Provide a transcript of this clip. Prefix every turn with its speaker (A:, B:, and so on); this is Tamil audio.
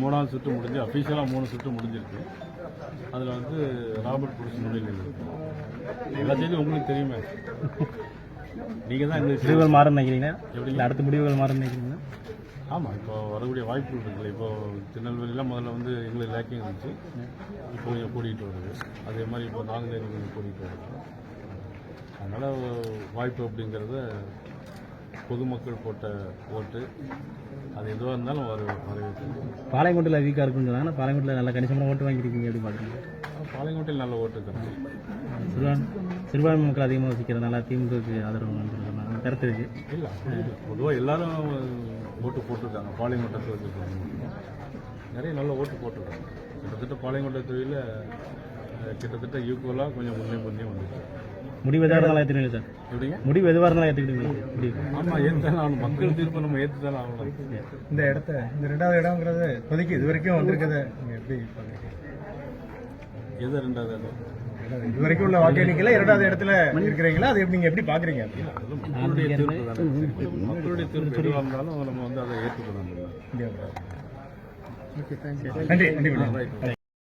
A: மூணாவது சுற்று முடிஞ்சு அஃபீஷியலாக மூணு சுற்று முடிஞ்சிருக்கு. அதில் வந்து ராபர்ட் புருஷ் முன்னிலையில் இருக்கு எல்லா செய்தியும் உங்களுக்கு தெரியுமே. நீங்கள் தான் எங்களுக்கு
B: முடிவுகள் மாறும் நினைக்கிறீங்களா
A: எப்படி?
B: அடுத்த முடிவுகள் மாறும் நினைக்கிறீங்களா
A: ஆமாம் இப்போ வரக்கூடிய வாய்ப்புகள் இருக்குல்ல. இப்போ திருநெல்வேலியில் முதல்ல வந்து எங்களுக்கு லேக்கிங் இருந்துச்சு. இப்போ கொஞ்சம் கூட்டிகிட்டு வருது. அதே மாதிரி இப்போ நாங்குநேரி கொஞ்சம் கூட்டிகிட்டு வருது. அதனால் வாய்ப்பு அப்படிங்கிறத பொதுமக்கள் போட்ட ஓட்டு. அது எதுவாக இருந்தாலும் வர வரவேற்கிறோம்
B: பாளையங்கோட்டையில் வீக்காக இருக்குன்னு சொன்னாங்க பாளையங்கோட்டையில் நல்லா கணிசமான ஓட்டு வாங்கியிருக்கீங்க எப்படி பார்க்குறீங்க.
A: பாளையங்கோட்டையில் நல்ல ஓட்டு இருக்கு
B: சிறுபான் சிறுபான்மை மக்கள் அதிகமாக வசிக்கிறதுனால திமுகவுக்கு ஆதரவு கருத்து இருக்கு.
A: இல்லை பொதுவாக எல்லாரும் ஓட்டு போட்டிருக்காங்க. பாளையங்கோட்டை தொகுதிக்கு நிறைய நல்ல ஓட்டு போட்டிருக்காங்க. கிட்டத்தட்ட பாளையங்கோட்டை தொகுதியில் கிட்டத்தட்ட ஈக்குவலாக கொஞ்சம் முன்னே முன்னே வந்துச்சு.
B: முடிவு எதாக இருந்தாலும் ஏற்றுக்கீங்க சார்?
A: எப்படிங்க?
B: முடிவு எதுவாக இருந்தாலும் ஏற்றுக்கிட்டீங்களா முடிவு.
A: ஆமாம் ஏற்றுதானே ஆகணும். மக்கள் தீர்ப்பு நம்ம ஏற்று தானே ஆகணும்.
C: இந்த இடத்த இந்த ரெண்டாவது இடம்ங்கிறது இப்போதைக்கு இது வரைக்கும் வந்திருக்கதை நீங்க எப்படி
A: எது ரெண்டாவது இடம்?
C: இது வரைக்கும் உள்ள வாக்கு எண்ணிக்கையில இரண்டாவது இடத்துல இருக்கிறீங்களா? அது எப்படி நீங்க எப்படி பாக்குறீங்க
A: அதெல்லாம் மக்களுடைய தீர்ப்பு மக்களுடைய தீர்ப்பு எதுவாக இருந்தாலும் நம்ம வந்து அதை ஏற்றுக்கணும்
C: நன்றி நன்றி மேடம்.
A: ரைட்